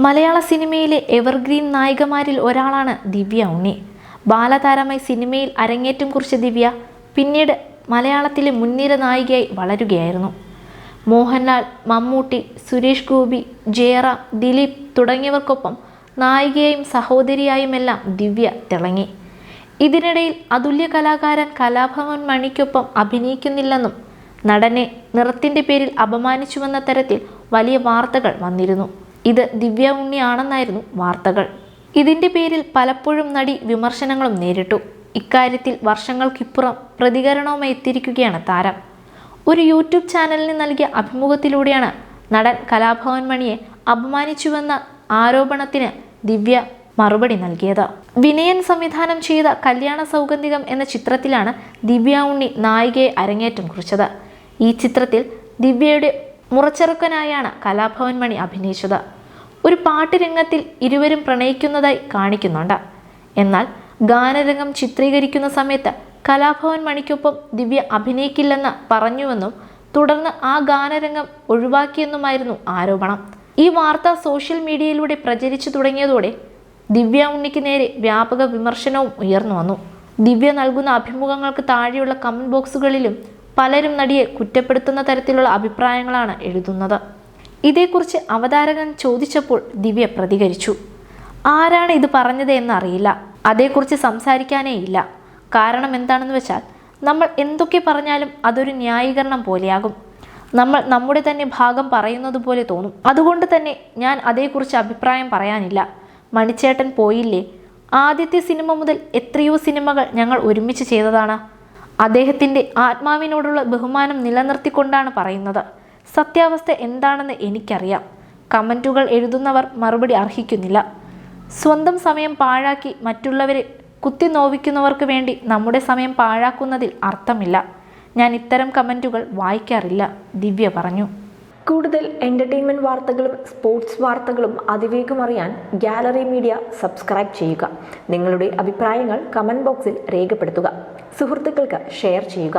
മലയാള സിനിമയിലെ എവർഗ്രീൻ നായികമാരിൽ ഒരാളാണ് ദിവ്യ ഉണ്ണി. ബാലതാരമായി സിനിമയിൽ അരങ്ങേറ്റം കുറിച്ച ദിവ്യ പിന്നീട് മലയാളത്തിലെ മുൻനിര നായികയായി വളരുകയായിരുന്നു. മോഹൻലാൽ മമ്മൂട്ടി സുരേഷ് ഗോപി ജയറാം ദിലീപ് തുടങ്ങിയവർക്കൊപ്പം നായികയായും സഹോദരിയായുമെല്ലാം ദിവ്യ തിളങ്ങി. ഇതിനിടയിൽ അതുല്യ കലാകാരൻ കലാഭവൻ മണിക്കൊപ്പം അഭിനയിക്കുന്നില്ലെന്നും നടനെ നിറത്തിന്റെ പേരിൽ അപമാനിച്ചുവെന്ന തരത്തിൽ വലിയ വാർത്തകൾ വന്നിരുന്നു. ഇത് ദിവ്യ ഉണ്ണിയാണെന്നായിരുന്നു വാർത്തകൾ. ഇതിന്റെ പേരിൽ പലപ്പോഴും നടി വിമർശനങ്ങളും നേരിട്ടു. ഇക്കാര്യത്തിൽ വർഷങ്ങൾക്കിപ്പുറം പ്രതികരണവുമായി എത്തിയിരിക്കുകയാണ് താരം. ഒരു യൂട്യൂബ് ചാനലിന് നൽകിയ അഭിമുഖത്തിലൂടെയാണ് നടൻ കലാഭവൻ മണിയെ അപമാനിച്ചുവെന്ന ആരോപണത്തിന് ദിവ്യ മറുപടി നൽകിയത്. വിനയൻ സംവിധാനം ചെയ്ത കല്യാണ സൗഗന്ധികം എന്ന ചിത്രത്തിലാണ് ദിവ്യ ഉണ്ണി നായികയെ അരങ്ങേറ്റം കുറിച്ചത്. ഈ ചിത്രത്തിൽ ദിവ്യയുടെ മുറച്ചെറുക്കനായാണ് കലാഭവൻ മണി അഭിനയിച്ചത്. ഒരു പാട്ട് രംഗത്തിൽ ഇരുവരും പ്രണയിക്കുന്നതായി കാണിക്കുന്നുണ്ട്. എന്നാൽ ഗാനരംഗം ചിത്രീകരിക്കുന്ന സമയത്ത് കലാഭവൻ മണിക്കൊപ്പം ദിവ്യ അഭിനയിക്കില്ലെന്ന് പറഞ്ഞുവെന്നും തുടർന്ന് ആ ഗാനരംഗം ഒഴിവാക്കിയെന്നുമായിരുന്നു ആരോപണം. ഈ വാർത്ത സോഷ്യൽ മീഡിയയിലൂടെ പ്രചരിച്ചു തുടങ്ങിയതോടെ ദിവ്യ ഉണ്ണിക്ക് നേരെ വ്യാപക വിമർശനവും ഉയർന്നു വന്നു. ദിവ്യ നൽകുന്ന അഭിമുഖങ്ങൾക്ക് താഴെയുള്ള കമന്റ് ബോക്സുകളിലും പലരും നടിയെ കുറ്റപ്പെടുത്തുന്ന തരത്തിലുള്ള അഭിപ്രായങ്ങളാണ് എഴുതുന്നത്. ഇതേക്കുറിച്ച് അവതാരകൻ ചോദിച്ചപ്പോൾ ദിവ്യ പ്രതികരിച്ചു. ആരാണ് ഇത് പറഞ്ഞത് എന്നറിയില്ല. അതേക്കുറിച്ച് സംസാരിക്കാനേ ഇല്ല. കാരണം എന്താണെന്ന് വെച്ചാൽ നമ്മൾ എന്തൊക്കെ പറഞ്ഞാലും അതൊരു ന്യായീകരണം പോലെയാകും. നമ്മൾ നമ്മുടെ തന്നെ ഭാഗം പറയുന്നത് പോലെ തോന്നും. അതുകൊണ്ട് തന്നെ ഞാൻ അതേക്കുറിച്ച് അഭിപ്രായം പറയാനില്ല. മണിച്ചേട്ടൻ പോയില്ലേ? ആദ്യത്തെ സിനിമ മുതൽ എത്രയോ സിനിമകൾ ഞങ്ങൾ ഒരുമിച്ച് ചെയ്തതാണ്. അദ്ദേഹത്തിന്റെ ആത്മാവിനോടുള്ള ബഹുമാനം നിലനിർത്തിക്കൊണ്ടാണ് പറയുന്നത്. സത്യാവസ്ഥ എന്താണെന്ന് എനിക്കറിയാം. കമന്റുകൾ എഴുതുന്നവർ മറുപടി അർഹിക്കുന്നില്ല. സ്വന്തം സമയം പാഴാക്കി മറ്റുള്ളവരെ കുത്തി നോവിക്കുന്നവർക്ക് വേണ്ടി നമ്മുടെ സമയം പാഴാക്കുന്നതിൽ അർത്ഥമില്ല. ഞാൻ ഇത്തരം കമന്റുകൾ വായിക്കാറില്ല ദിവ്യ പറഞ്ഞു. കൂടുതൽ എന്റർടൈൻമെന്റ് വാർത്തകളും സ്പോർട്സ് വാർത്തകളും അതിവേഗം അറിയാൻ ഗാലറി മീഡിയ സബ്സ്ക്രൈബ് ചെയ്യുക. നിങ്ങളുടെ അഭിപ്രായങ്ങൾ കമന്റ് ബോക്സിൽ രേഖപ്പെടുത്തുക. സുഹൃത്തുക്കൾക്ക് ഷെയർ ചെയ്യുക.